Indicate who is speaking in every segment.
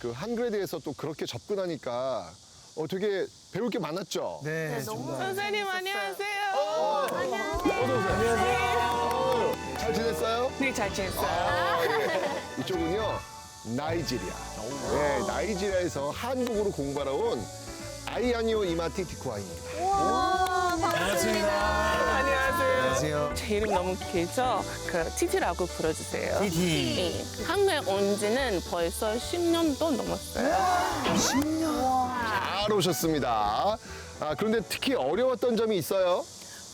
Speaker 1: 그 한글에 대해서 또 그렇게 접근하니까 어, 되게 배울 게 많았죠?
Speaker 2: 네, 정말.
Speaker 3: 선생님 안녕하세요.
Speaker 1: 안녕하세요. 잘 지냈어요?
Speaker 3: 네, 잘 지냈어요.
Speaker 1: 아, 예. 이쪽은요, 나이지리아. 네, 나이지리아에서 한국으로 공부하러 온 아이아니오 이마티 디쿠아입니다.
Speaker 2: 반갑습니다.
Speaker 3: 안녕하세요. 제 이름 너무 길죠? 그 티티라고 불러주세요.
Speaker 2: 티티.
Speaker 3: 네. 한국에 온 지는 벌써 10년도 넘었어요.
Speaker 1: 잘 오셨습니다. 아, 그런데 특히 어려웠던 점이 있어요?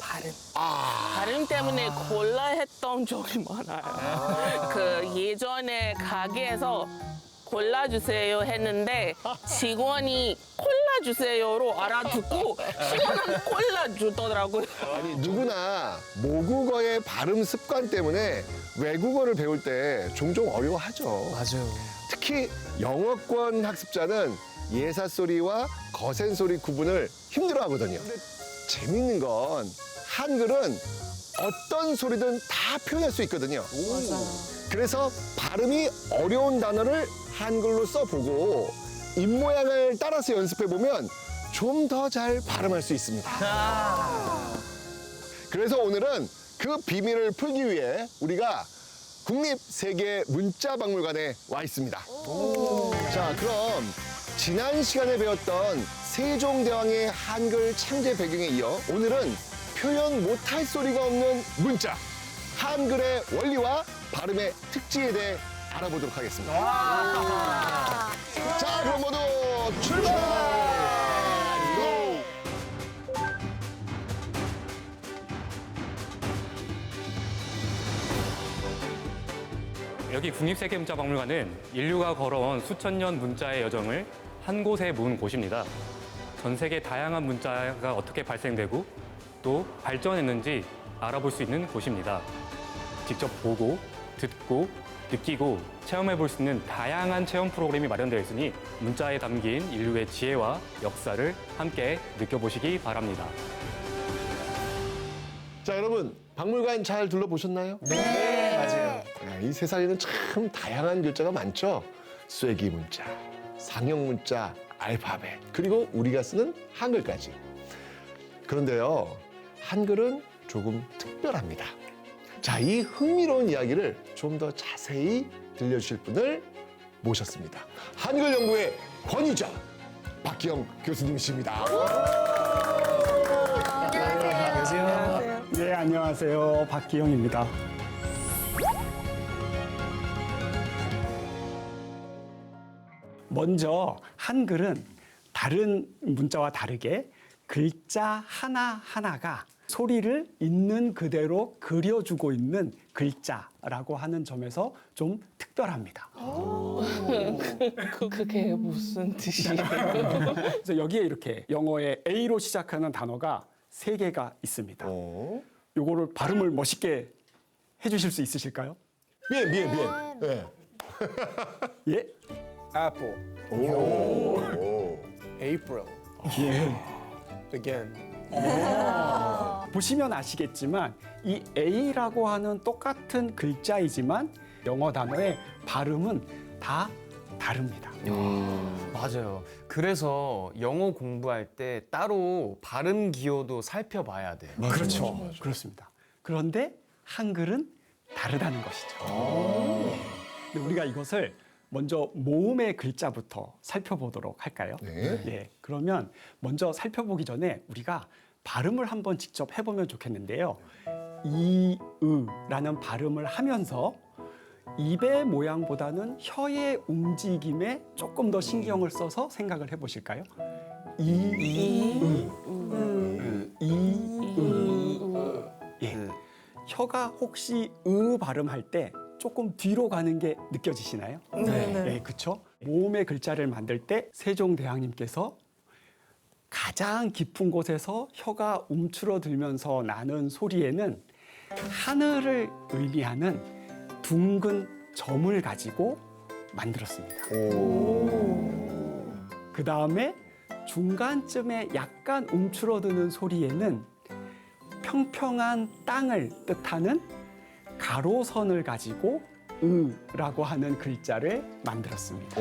Speaker 3: 발음.
Speaker 1: 아,
Speaker 3: 발음 때문에 골라 했던 적이 많아요. 그 예전에 가게에서 골라주세요 했는데 직원이 콜 라주세요로 알아듣고 시원한 콜라 주더라고요.
Speaker 1: 아니, 누구나 모국어의 발음 습관 때문에 외국어를 배울 때 종종 어려워하죠.
Speaker 2: 맞아요.
Speaker 1: 특히 영어권 학습자는 예사 소리와 거센 소리 구분을 힘들어 하거든요. 근데 재밌는 건 한글은 어떤 소리든 다 표현할 수 있거든요. 그래서 발음이 어려운 단어를 한글로 써보고 입모양을 따라서 연습해 보면 좀 더 잘 발음할 수 있습니다. 그래서 오늘은 그 비밀을 풀기 위해 우리가 국립세계 문자박물관에 와 있습니다. 자, 그럼 지난 시간에 배웠던 세종대왕의 한글 창제 배경에 이어 오늘은 표현 못할 소리가 없는 문자, 한글의 원리와 발음의 특징에 대해 알아보도록 하겠습니다. 자, 그럼 모두 출발! 고!
Speaker 4: 여기 국립세계문자박물관은 인류가 걸어온 수천 년 문자의 여정을 한 곳에 모은 곳입니다. 전 세계 다양한 문자가 어떻게 발생되고 또 발전했는지 알아볼 수 있는 곳입니다. 직접 보고, 듣고, 느끼고 체험해 볼 수 있는 다양한 체험 프로그램이 마련되어 있으니 문자에 담긴 인류의 지혜와 역사를 함께 느껴보시기 바랍니다.
Speaker 1: 자, 여러분, 박물관 잘 둘러보셨나요?
Speaker 2: 네, 맞아요.
Speaker 1: 네, 이 세상에는 참 다양한 글자가 많죠. 쐐기 문자, 상형 문자, 알파벳, 그리고 우리가 쓰는 한글까지. 그런데요, 한글은 조금 특별합니다. 자, 이 흥미로운 이야기를 좀 더 자세히 들려주실 분을 모셨습니다. 한글 연구의 권위자 박기영 교수님이십니다.
Speaker 2: 안녕하세요.
Speaker 5: 네, 안녕하세요. 박기영입니다. 먼저 한글은 다른 문자와 다르게 글자 하나하나가 소리를 있는 그대로 그려주고 있는 글자라고 하는 점에서 좀 특별합니다.
Speaker 3: 그, 그게 무슨 뜻이에요?
Speaker 5: 그래서 여기에 이렇게 영어의 A로 시작하는 단어가 세 개가 있습니다.
Speaker 1: 어?
Speaker 5: 요거를 발음을 멋있게 해주실 수 있으실까요?
Speaker 1: 미엔, 미엔, 미엔. 네.
Speaker 5: 예?
Speaker 6: Apple,
Speaker 1: 오.
Speaker 6: April,
Speaker 5: 예.
Speaker 6: again.
Speaker 5: 보시면 아시겠지만 이 A라고 하는 똑같은 글자이지만 영어 단어의 발음은 다 다릅니다.
Speaker 2: 맞아요. 그래서 영어 공부할 때 따로 발음 기호도 살펴봐야 돼요.
Speaker 5: 그렇죠. 그렇습니다. 그런데 한글은 다르다는 것이죠. 근데 우리가 이것을 먼저 모음의 글자부터 살펴보도록 할까요?
Speaker 1: 네.
Speaker 5: 예. 그러면 먼저 살펴보기 전에 우리가 발음을 한번 직접 해보면 좋겠는데요. 이으라는 발음을 하면서 입의 모양보다는 혀의 움직임에 조금 더 신경을 써서 생각을 해보실까요? 이으, 이으. 예. 혀가 혹시 으 발음할 때 조금 뒤로 가는 게 느껴지시나요? 네. 그렇죠. 모음의 글자를 만들 때 세종대왕님께서 가장 깊은 곳에서 혀가 움츠러들면서 나는 소리에는 하늘을 의미하는 둥근 점을 가지고 만들었습니다. 그 다음에 중간쯤에 약간 움츠러드는 소리에는 평평한 땅을 뜻하는 가로선을 가지고 으라고 하는 글자를 만들었습니다.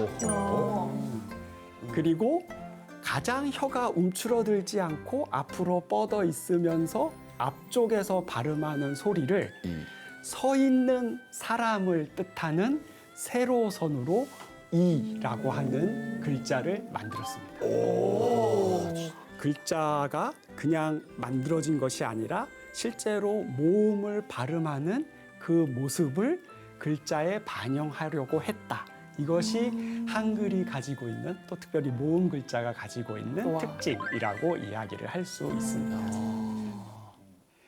Speaker 5: 그리고 가장 혀가 움츠러들지 않고 앞으로 뻗어 있으면서 앞쪽에서 발음하는 소리를 서 있는 사람을 뜻하는 세로 선으로 이라고 하는 글자를 만들었습니다. 글자가 그냥 만들어진 것이 아니라 실제로 모음을 발음하는 그 모습을 글자에 반영하려고 했다. 이것이 한글이 가지고 있는 또 특별히 모음 글자가 가지고 있는 특징이라고 이야기를 할 수 있습니다.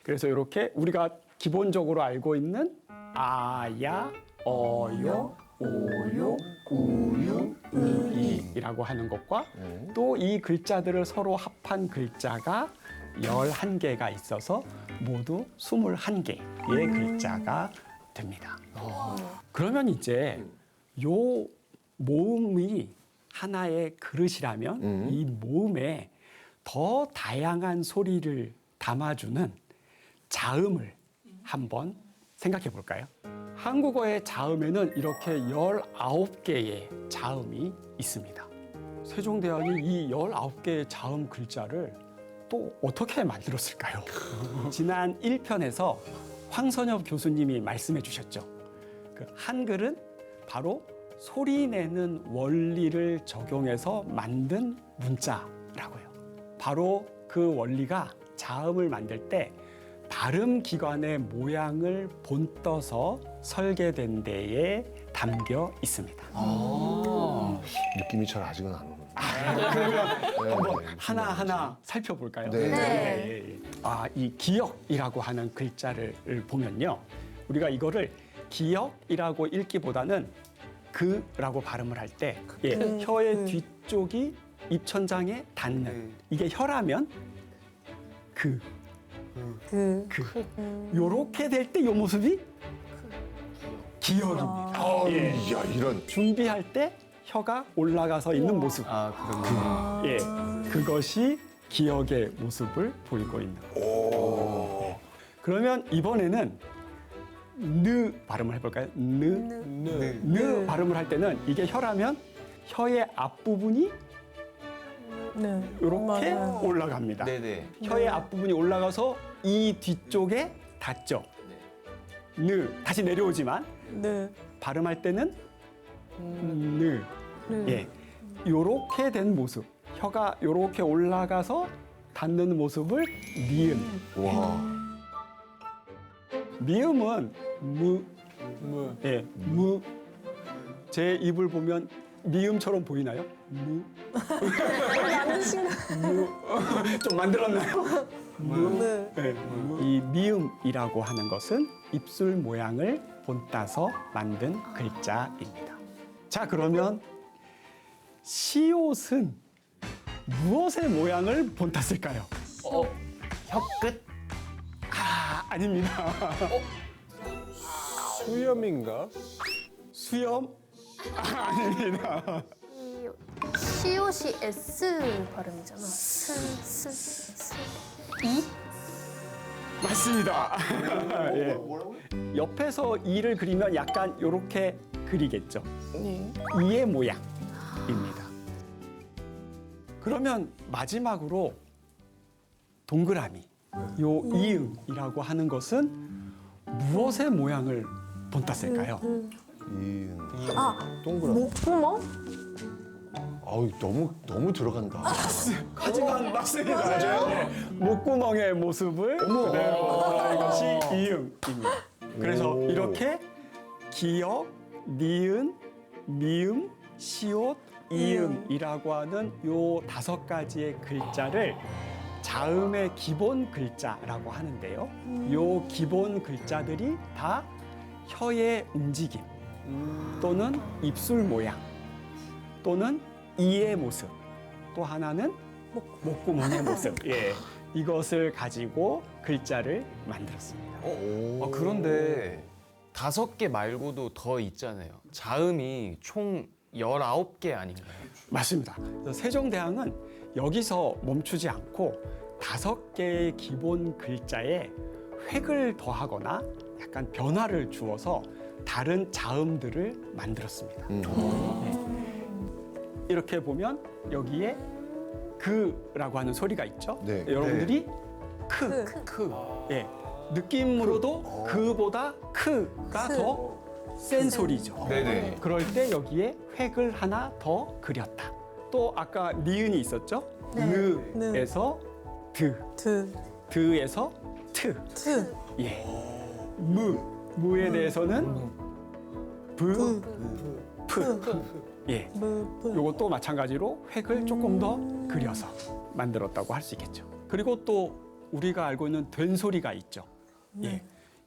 Speaker 5: 그래서 이렇게 우리가 기본적으로 알고 있는 아야, 어요, 오요, 우유, 의이라고 하는 것과 또 이 글자들을 서로 합한 글자가 11개가 있어서 모두 21개의 글자가 됩니다. 그러면 이제 요 모음이 하나의 그릇이라면
Speaker 1: 음.
Speaker 5: 이 모음에 더 다양한 소리를 담아주는 자음을 한번 생각해 볼까요? 한국어의 자음에는 이렇게 19개의 자음이 있습니다. 세종대왕이 이 19개의 자음 글자를 또 어떻게 만들었을까요? 지난 1편에서 황선엽 교수님이 말씀해 주셨죠. 그 한글은 바로 소리 내는 원리를 적용해서 만든 문자라고요. 바로 그 원리가 자음을 만들 때 발음 기관의 모양을 본떠서 설계된 데에 담겨 있습니다.
Speaker 1: 느낌이 잘 아직은 안 오는.
Speaker 5: 그러면
Speaker 1: 네,
Speaker 5: 한번
Speaker 1: 네,
Speaker 5: 하나하나 살펴볼까요?
Speaker 1: 네.
Speaker 7: 네.
Speaker 5: 예, 예. 아, 이 기역이라고 하는 글자를 보면요. 우리가 이거를 기역이라고 읽기보다는 그라고 발음을 할 때 예, 혀의 뒤쪽이 입천장에 닿는 이게 혀라면 그,
Speaker 7: 그
Speaker 5: 그. 요렇게 될 때 요 모습이 기역입니다.
Speaker 1: 아,
Speaker 5: 예.
Speaker 1: 야, 이런.
Speaker 5: 준비할 때 혀가 올라가서 있는 모습.
Speaker 2: 아 그렇군요.
Speaker 5: 예, 그것이 기억의 모습을 보이고 있는.
Speaker 1: 오.
Speaker 5: 그러면 이번에는 느 발음을 해볼까요? 느,
Speaker 6: 네.
Speaker 5: 느 발음을 할 때는 이게 혀라면 혀의 앞부분이
Speaker 7: 네.
Speaker 5: 이렇게
Speaker 7: 맞아요.
Speaker 5: 올라갑니다.
Speaker 2: 네네.
Speaker 5: 혀의 앞부분이 올라가서 이 뒤쪽에 닿죠. 느 다시 내려오지만
Speaker 7: 네.
Speaker 5: 발음할 때는 느.
Speaker 7: 네.
Speaker 5: 예, 요렇게 된 모습. 혀가 요렇게 올라가서 닿는 모습을 미음.
Speaker 1: 와.
Speaker 5: 미음은 무,
Speaker 6: 무.
Speaker 5: 예, 무. 제 입을 보면 미음처럼 보이나요? 무. 무. 좀 만들었나요? 무.
Speaker 7: 네.
Speaker 5: 예, 이 미음이라고 하는 것은 입술 모양을 본따서 만든 글자입니다. 자, 그러면 시옷은 무엇의 모양을 본땄을까요?
Speaker 2: 어 혀끝?
Speaker 5: 아, 아닙니다.
Speaker 6: 수염인가?
Speaker 5: 수염? 아, 아닙니다.
Speaker 8: 시옷이 S 발음이잖아. 스, 스, 스. 이?
Speaker 5: 맞습니다. 예. 옆에서 이를 그리면 약간 이렇게 그리겠죠. 이의 모양입니다. 그러면 마지막으로 동그라미, 요 이응이라고 하는 것은 무엇의 모양을 본땄을까요?
Speaker 1: 이은.
Speaker 7: 아,
Speaker 1: 동그랗.
Speaker 7: 목구멍?
Speaker 1: 아우, 너무, 너무 들어간다.
Speaker 5: 하지만 맞습니다. 맞아요. 목구멍의 모습을 그대로 본따는 것이 이응입니다. 그래서
Speaker 1: 오.
Speaker 5: 이렇게 기역, 니은, 미음, 시옷, 이응이라고 하는 요 다섯 가지의 글자를 자음의 기본 글자라고 하는데요. 요 기본 글자들이 다 혀의 움직임 또는 입술 모양 또는 이의 모습 또 하나는 목구멍의 모습 예 이것을 가지고 글자를 만들었습니다.
Speaker 2: 어, 그런데 다섯 개 말고도 더 있잖아요. 자음이 총 19개 아닌가요?
Speaker 5: 맞습니다. 그래서 세종대왕은 여기서 멈추지 않고 다섯 개의 기본 글자에 획을 더하거나 약간 변화를 주어서 다른 자음들을 만들었습니다. 네. 이렇게 보면 여기에 그라고 하는 소리가 있죠.
Speaker 1: 네.
Speaker 5: 여러분들이 크, 크, 예. 느낌으로도 그보다 크가
Speaker 7: 크.
Speaker 5: 더 센 소리죠.
Speaker 2: 네네.
Speaker 5: 그럴 때 여기에 획을 하나 더 그렸다. 또 아까 니은이 있었죠?
Speaker 7: 네.
Speaker 5: 느에서 드,
Speaker 7: 드,
Speaker 5: 드에서 트.
Speaker 7: 트,
Speaker 5: 예. 무, 무에 대해서는 브, 프. 예.
Speaker 7: 무, 부.
Speaker 5: 요것도 마찬가지로 획을 조금 더 그려서 만들었다고 할 수 있겠죠. 그리고 또 우리가 알고 있는 된소리가 있죠. 예.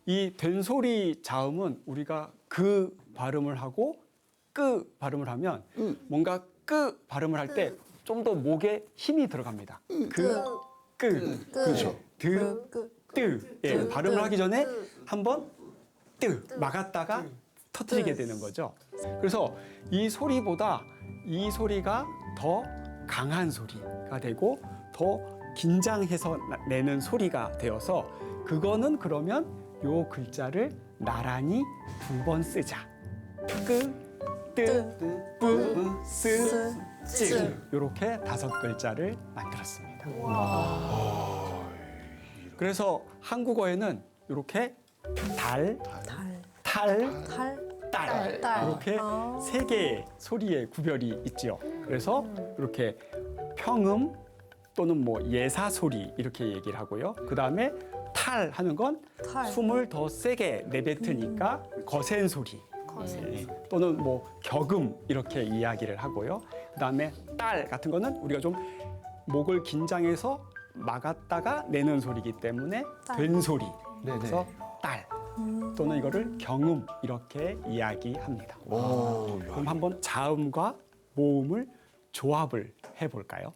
Speaker 5: 이 된소리 자음은 우리가 그 발음을 하고 끄 발음을 하면 뭔가 끄 발음을 할 때 좀 더 목에 힘이 들어갑니다. 그, 끄,
Speaker 1: 그렇죠.
Speaker 5: 드,
Speaker 7: 끄,
Speaker 5: 뜨. 예, 발음을 하기 전에 한번 뜨 막았다가 터뜨리게 되는 거죠. 그래서 이 소리보다 이 소리가 더 강한 소리가 되고 더 긴장해서 나- 내는 소리가 되어서 그거는 그러면 요 글자를 나란히 두 번 쓰자. 끄, 뜨, 뿌, 스, 찌. 요렇게 다섯 글자를 만들었습니다. 그래서 한국어에는 이렇게 달,
Speaker 7: 달,
Speaker 5: 탈,
Speaker 7: 탈,
Speaker 5: 딸,
Speaker 7: 딸.
Speaker 5: 이렇게
Speaker 7: 아.
Speaker 5: 세 개의 소리의 구별이 있죠. 그래서 이렇게 평음 또는 뭐 예사 소리 이렇게 얘기를 하고요. 그 다음에 탈 하는 건
Speaker 7: 탈.
Speaker 5: 숨을 더 세게 내뱉으니까 거센 소리.
Speaker 8: 거센
Speaker 5: 예, 또는 뭐 격음 이렇게 이야기를 하고요. 그다음에 딸 같은 거는 우리가 좀 목을 긴장해서 막았다가 내는 소리이기 때문에
Speaker 7: 딸.
Speaker 5: 된 소리.
Speaker 2: 네네.
Speaker 5: 그래서 딸 또는 이거를 경음 이렇게 이야기합니다.
Speaker 1: 오,
Speaker 5: 그럼 한번 자음과 모음을 조합을 해볼까요?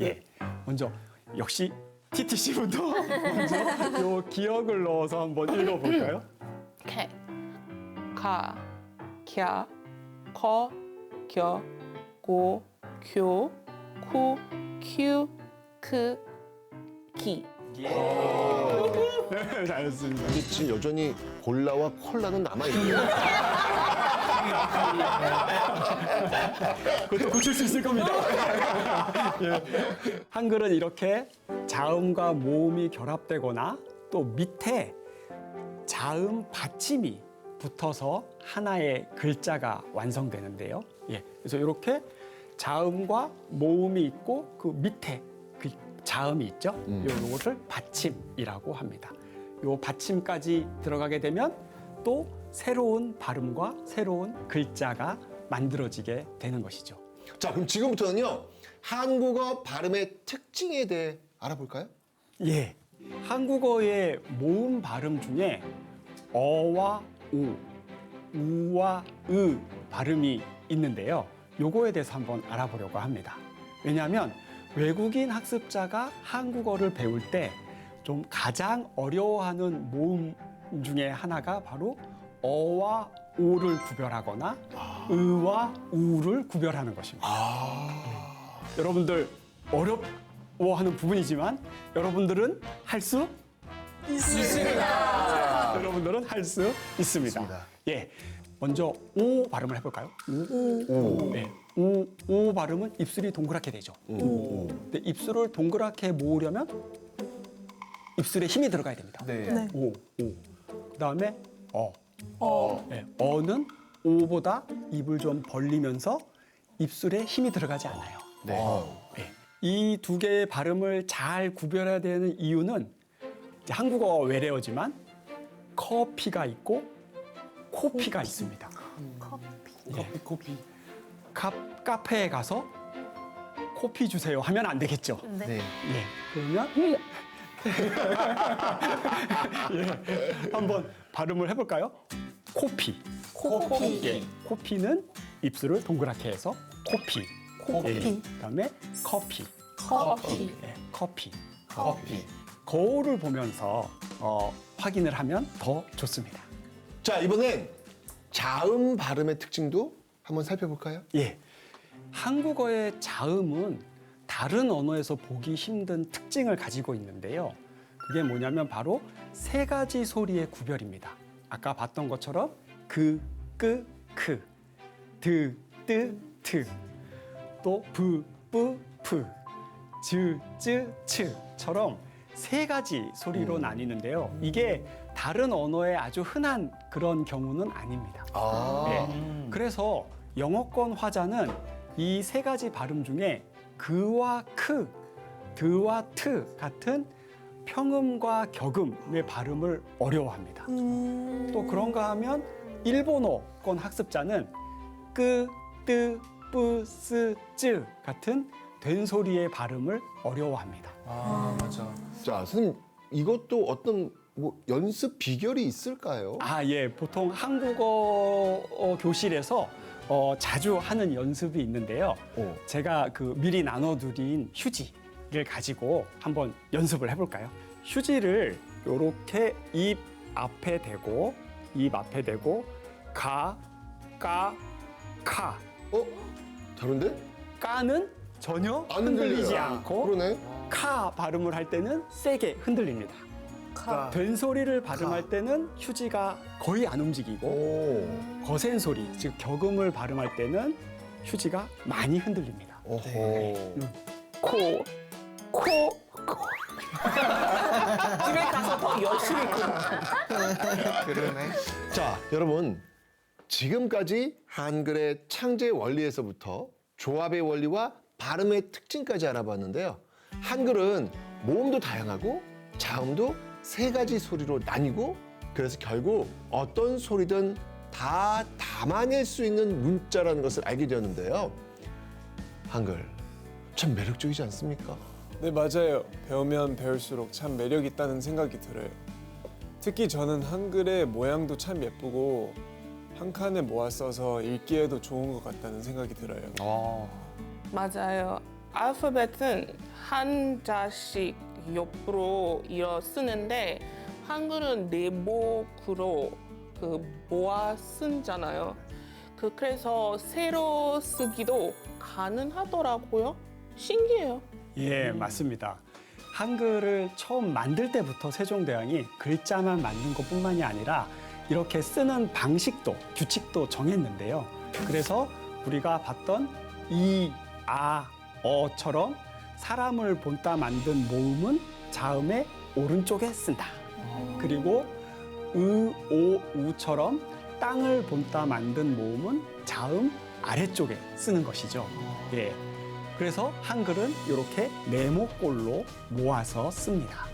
Speaker 5: 예. 먼저 역시 TTC부터 먼저 요 기억을 넣어서 한번 읽어볼까요?
Speaker 3: 캐, 가, 캬, 커, 겨, 고, 교, 쿠, 큐, 크, 기.
Speaker 5: 네, 잘했습니다.
Speaker 1: 근데 지금 여전히 골라와 콜라는 남아있네요.
Speaker 5: 그것도 고칠 수 있을 겁니다. 예. 한글은 이렇게 자음과 모음이 결합되거나 또 밑에 자음 받침이 붙어서 하나의 글자가 완성되는데요. 예. 그래서 이렇게 자음과 모음이 있고 그 밑에 그 자음이 있죠.
Speaker 1: 음.
Speaker 5: 요거를 받침이라고 합니다. 요 받침까지 들어가게 되면 또 새로운 발음과 새로운 글자가 만들어지게 되는 것이죠.
Speaker 1: 자, 그럼 지금부터는요. 한국어 발음의 특징에 대해 알아볼까요?
Speaker 5: 예. 한국어의 모음 발음 중에 어와 오, 우와 으 발음이 있는데요. 요거에 대해서 한번 알아보려고 합니다. 왜냐하면 외국인 학습자가 한국어를 배울 때 좀 가장 어려워하는 모음 중에 하나가 바로 어와 오를 구별하거나 의와 우를 구별하는 것입니다. 여러분들 어려워하는 부분이지만 여러분들은 할 수 있습니다. 여러분들은 할 수 있습니다.
Speaker 1: 있습니다.
Speaker 5: 예, 먼저 오 발음을 해볼까요? 오. 네. 오, 오 발음은 입술이 동그랗게 되죠. 근데 입술을 동그랗게 모으려면 입술에 힘이 들어가야 됩니다.
Speaker 2: 네.
Speaker 7: 네.
Speaker 5: 오, 오. 그다음에 어.
Speaker 7: 어,
Speaker 5: 네, 어는 오보다 입을 좀 벌리면서 입술에 힘이 들어가지 않아요.
Speaker 2: 네.
Speaker 5: 이두 개의 발음을 잘 구별해야 되는 이유는 이제 한국어 외래어지만 커피가 있고 코피가 있습니다.
Speaker 8: 커피
Speaker 5: 커피, 코피. 카, 카페에 가서 코피 주세요 하면 안 되겠죠.
Speaker 8: 네.
Speaker 2: 네.
Speaker 5: 예, 그러면 예, 한번 발음을 해볼까요? 코피.
Speaker 7: 코피.
Speaker 5: 예, 코피는 입술을 동그랗게 해서 코피.
Speaker 7: 코피.
Speaker 5: 예, 그다음에 커피.
Speaker 7: 커피.
Speaker 5: 예, 커피.
Speaker 2: 커피.
Speaker 5: 거울을 보면서 어, 확인을 하면 더 좋습니다.
Speaker 1: 자, 이번엔 자음 발음의 특징도 한번 살펴볼까요?
Speaker 5: 예. 한국어의 자음은 다른 언어에서 보기 힘든 특징을 가지고 있는데요. 그게 뭐냐면 바로 세 가지 소리의 구별입니다. 아까 봤던 것처럼 그, 끄, 크, 드, 뜨, 트, 또 부, 뿌, 프, 즈, 쯔, 츠처럼 세 가지 소리로
Speaker 1: 음.
Speaker 5: 나뉘는데요. 이게 다른 언어에 아주 흔한 그런 경우는 아닙니다.
Speaker 1: 아.
Speaker 5: 네. 그래서 영어권 화자는 이 세 가지 발음 중에 그와 크, 드와 트 같은 평음과 격음의 발음을 어려워합니다. 또 그런가 하면 일본어권 학습자는 끄, 뜨, 뿌, 스, 쯔 같은 된소리의 발음을 어려워합니다.
Speaker 2: 아 맞아.
Speaker 1: 자, 선생님 이것도 어떤 뭐 연습 비결이 있을까요?
Speaker 5: 아, 예. 보통 한국어 어, 교실에서 어, 자주 하는 연습이 있는데요.
Speaker 1: 어.
Speaker 5: 제가 그 미리 나눠드린 휴지를 가지고 한번 연습을 해볼까요? 휴지를 이렇게 입 앞에 대고 입 앞에 대고 가, 까, 카.
Speaker 1: 어? 다른데?
Speaker 5: 까는 전혀
Speaker 1: 안
Speaker 5: 흔들리지
Speaker 1: 흔들려요.
Speaker 5: 않고
Speaker 1: 그러네.
Speaker 5: 카 발음을 할 때는 세게 흔들립니다. 된 소리를 발음할 때는 휴지가 거의 안 움직이고
Speaker 1: 오.
Speaker 5: 거센 소리, 즉 격음을 발음할 때는 휴지가 많이 흔들립니다.
Speaker 1: 오호.
Speaker 3: 코, 코, 코. 집에 가서 더 열심히 그
Speaker 2: 그러네.
Speaker 1: 자, 여러분. 지금까지 한글의 창제 원리에서부터 조합의 원리와 발음의 특징까지 알아봤는데요. 한글은 모음도 다양하고 자음도 세 가지 소리로 나뉘고 그래서 결국 어떤 소리든 다 담아낼 수 있는 문자라는 것을 알게 되었는데요. 한글 참 매력적이지 않습니까?
Speaker 6: 네 맞아요. 배우면 배울수록 참 매력 있다는 생각이 들어요. 특히 저는 한글의 모양도 참 예쁘고 한 칸에 모아 써서 읽기에도 좋은 것 같다는 생각이 들어요.
Speaker 2: 아
Speaker 3: 맞아요. 알파벳은 한 자씩 옆으로 이어 쓰는데 한글은 네모으로 그 모아 쓰잖아요. 그 그래서 새로 쓰기도 가능하더라고요. 신기해요.
Speaker 5: 예, 맞습니다. 한글을 처음 만들 때부터 세종대왕이 글자만 만든 것뿐만이 아니라 이렇게 쓰는 방식도 규칙도 정했는데요. 그래서 우리가 봤던 이, 아, 어처럼 사람을 본따 만든 모음은 자음의 오른쪽에 쓴다. 그리고 의, 오, 우처럼 땅을 본따 만든 모음은 자음 아래쪽에 쓰는 것이죠. 예. 그래서 한글은 이렇게 네모꼴로 모아서 씁니다.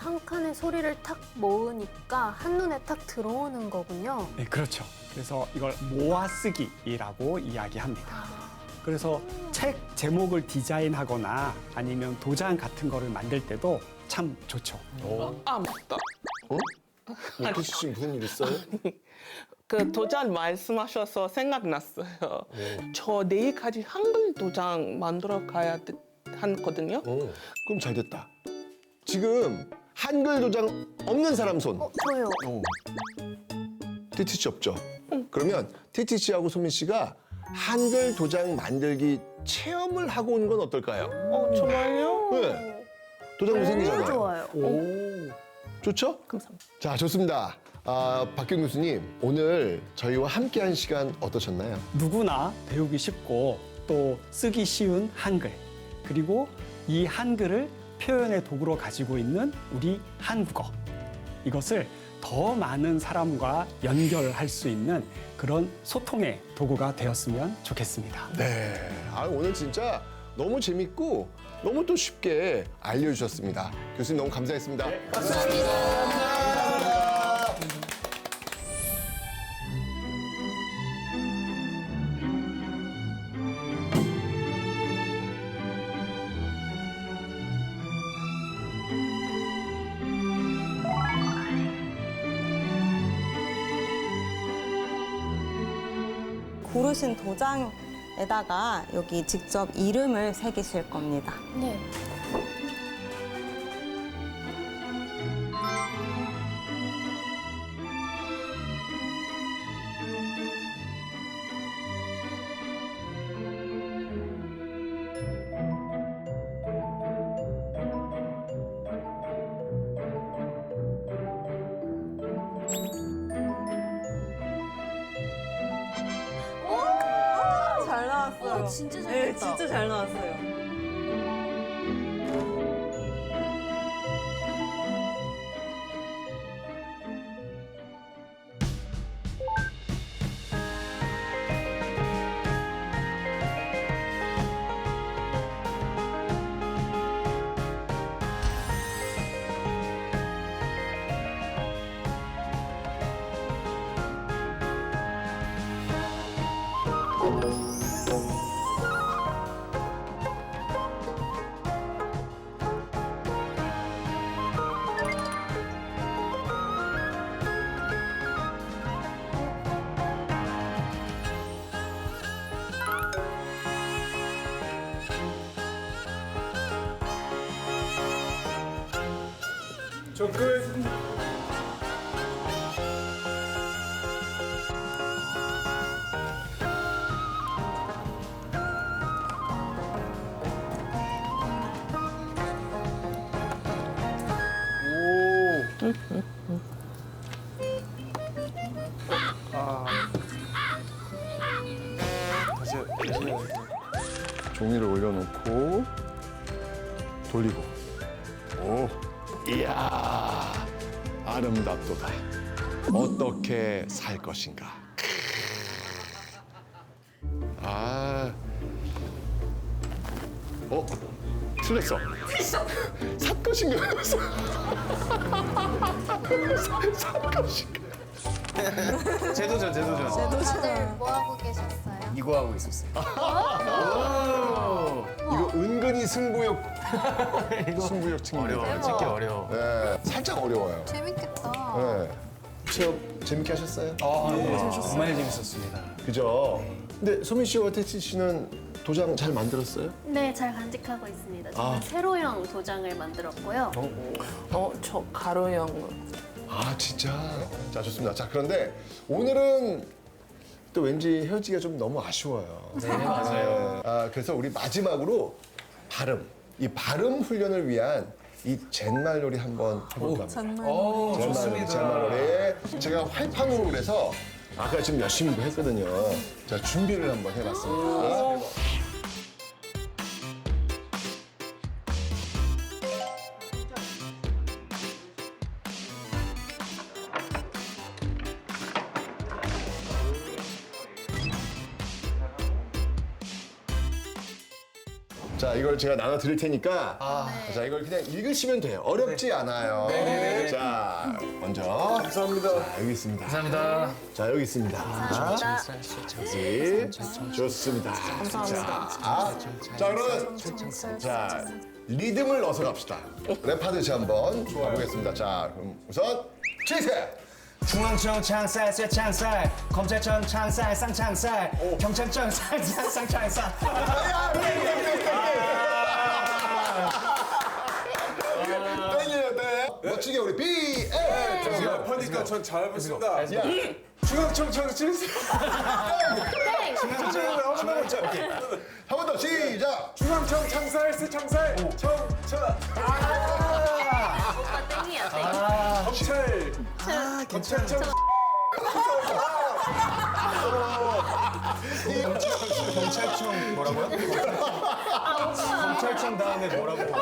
Speaker 8: 한 칸의 소리를 탁 모으니까 한눈에 탁 들어오는 거군요.
Speaker 5: 네, 그렇죠. 그래서 이걸 모아쓰기라고 이야기합니다. 그래서 책 제목을 디자인하거나 아니면 도장 같은 거를 만들 때도 참 좋죠.
Speaker 3: 아 맞다.
Speaker 1: 이태 씨 무슨 일 있어요?
Speaker 3: 그 도장 말씀하셔서 생각났어요. 저 내일까지 한글 도장 만들어 가야 되- 하거든요.
Speaker 1: 어, 그럼 잘 됐다. 지금 한글 도장 없는 사람 손.
Speaker 8: 어, 저요.
Speaker 1: 티티 씨 없죠? 그러면 티티 씨하고 소민 씨가 한글 도장 만들기 체험을 하고 오는 건 어떨까요?
Speaker 3: 어 정말요?
Speaker 1: 네. 도장
Speaker 8: 너무
Speaker 1: 생기잖아요.
Speaker 8: 좋아요.
Speaker 1: 오. 좋죠?
Speaker 3: 감사합니다.
Speaker 1: 자, 좋습니다. 아, 박경 교수님, 오늘 저희와 함께한 시간 어떠셨나요?
Speaker 5: 누구나 배우기 쉽고 또 쓰기 쉬운 한글 그리고 이 한글을 표현의 도구로 가지고 있는 우리 한국어 이것을 더 많은 사람과 연결할 수 있는 그런 소통의 도구가 되었으면 좋겠습니다.
Speaker 1: 네. 아, 오늘 진짜 너무 재밌고 너무 또 쉽게 알려주셨습니다. 교수님 너무 감사했습니다.
Speaker 9: 고 르신 도장에다가 여기 직접 이름을 새기실 겁니다.
Speaker 8: 네.
Speaker 7: 진짜 잘
Speaker 9: 네,
Speaker 7: 됐다.
Speaker 9: 진짜 잘 나왔어요.
Speaker 6: 저 끝.
Speaker 1: 것인가 아 어? 틀렸어 살 것인가 살 것인가
Speaker 2: 제도전 제도전.
Speaker 8: 다들 뭐 하고 계셨어요?
Speaker 2: 이거 하고 있었어요.
Speaker 1: 이거 은근히 승부욕 승부욕 측면
Speaker 2: 어려워. 찍기 어려워.
Speaker 1: 네, 살짝 어려워요
Speaker 8: 재밌겠다.
Speaker 1: 네. 체험 재밌게 하셨어요?
Speaker 2: 정말 재밌었습니다.
Speaker 1: 그죠? 근데 소민 씨와 태치 씨는 도장 잘 만들었어요?
Speaker 8: 네, 잘 간직하고 있습니다. 저는
Speaker 1: 아.
Speaker 8: 세로형 도장을 만들었고요.
Speaker 3: 어, 저 가로형.
Speaker 1: 아 진짜? 자 좋습니다. 자 그런데 오늘은 또 왠지 헤어지기가 좀 너무 아쉬워요. 네 맞아요. 아 그래서 우리 마지막으로 발음 이 발음 훈련을 위한 이 젠말놀이 한번 해볼까 합니다.
Speaker 2: 오,
Speaker 1: 젠말놀이, 젠말놀이. 제가 활판으로 그래서 아까 지금 열심히 했거든요. 자 준비를 한번 해봤습니다. 자, 이걸 제가 나눠 드릴 테니까 자, 이걸 그냥 읽으시면 돼요. 어렵지 않아요. 자, 먼저
Speaker 6: 감사합니다.
Speaker 1: 자, 여기 있습니다.
Speaker 2: 감사합니다.
Speaker 1: 자, 여기 있습니다. 여기 좋습니다. 감사합니다. 자, 자, 그러면 자, 리듬을 넣어서 갑시다. 랩하듯이 한번 가보겠습니다. 자, 그럼 우선 치세.
Speaker 10: 중앙청 창살 쇠 창살 검찰청 창살 쌍 창살 경찰청 창살 쌍 창살
Speaker 1: 땡이에요, 땡. 멋지게 우리 B, L.
Speaker 6: 제가 하니까 전 잘해봤습니다.
Speaker 1: 야,
Speaker 6: 중앙청청 칠세.
Speaker 1: 한번 더 시작.
Speaker 6: 중앙청 창살 세창살 청청
Speaker 8: 오빠 땡이야, 땡.
Speaker 6: 검찰. 검찰청
Speaker 2: 경찰청 뭐라고요? 경찰청 다음에 뭐라고?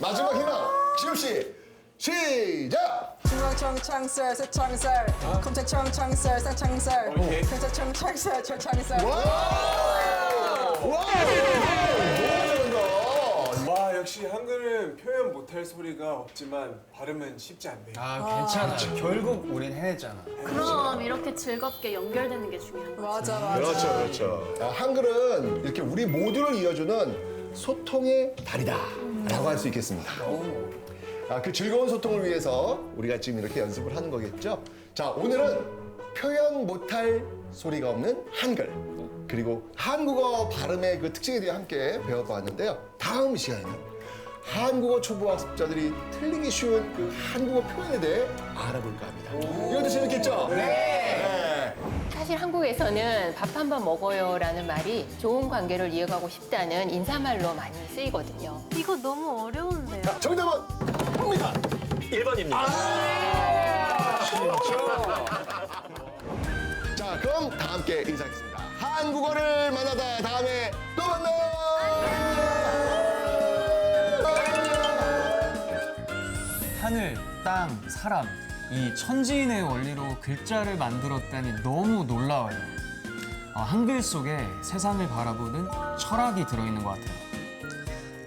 Speaker 1: 마지막 희망. 지우 씨. 시작.
Speaker 7: 중앙청 창살 새창살 검찰청 창살 쌍창살 경찰청 창살 철창살
Speaker 1: 와! 와!
Speaker 6: 역시 한글은 표현 못할 소리가 없지만 발음은 쉽지 않네요.
Speaker 2: 아 괜찮아. 결국 우린 해냈잖아.
Speaker 8: 그럼 이렇게 즐겁게 연결되는 게 중요한 거죠.
Speaker 7: 맞아 맞아
Speaker 1: 그렇죠, 그렇죠. 아, 한글은 이렇게 우리 모두를 이어주는 소통의 달이다라고 할 수 있겠습니다. 아, 그 즐거운 소통을 위해서 우리가 지금 이렇게 연습을 하는 거겠죠. 자, 오늘은 표현 못할 소리가 없는 한글 그리고 한국어 발음의 그 특징에 대해 함께 배워보았는데요. 다음 시간에는 한국어 초보 학습자들이 틀리기 쉬운 그 한국어 표현에 대해 알아볼까 합니다. 이것도 재밌겠죠? 네.
Speaker 11: 사실 한국에서는 밥 한 번 먹어요라는 말이 좋은 관계를 이어가고 싶다는 인사말로 많이 쓰이거든요.
Speaker 8: 이거 너무 어려운데요.
Speaker 1: 정답은 봅니다.
Speaker 5: 1번입니다.
Speaker 1: 자, 자, 그럼 다 함께 인사하겠습니다. 한국어를 만나다 다음에 또 만나요.
Speaker 2: 하늘, 땅, 사람 이 천지인의 원리로 글자를 만들었다니 너무 놀라워요. 어, 한글 속에 세상을 바라보는 철학이 들어있는 것 같아요.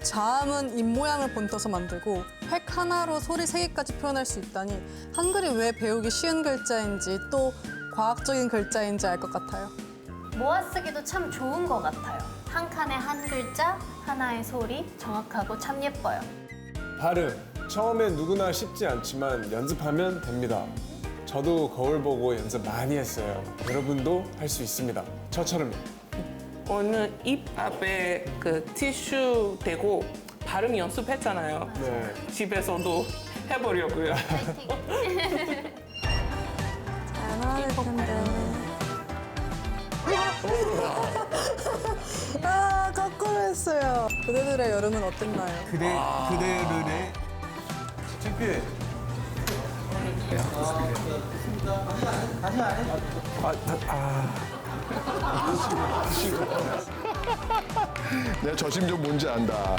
Speaker 7: 자음은 입 모양을 본떠서 만들고 획 하나로 소리 세 개까지 표현할 수 있다니 한글이 왜 배우기 쉬운 글자인지 또 과학적인 글자인지 알 것 같아요.
Speaker 8: 모아 쓰기도 참 좋은 것 같아요. 한 칸에 한 글자, 하나의 소리, 정확하고 참 예뻐요.
Speaker 6: 발음. 처음엔 누구나 쉽지 않지만 연습하면 됩니다. 저도 거울 보고 연습 많이 했어요. 여러분도 할 수 있습니다. 저처럼요.
Speaker 12: 오늘 입 앞에 그 티슈 대고 발음 연습했잖아요.
Speaker 6: 네.
Speaker 12: 집에서도 해보려고요.
Speaker 7: 텐데. 아, 거꾸로 했어요. 그대들의 여름은 어땠나요?
Speaker 2: 그대, 그대들의.
Speaker 1: 내가 저 심정 뭔지 안다.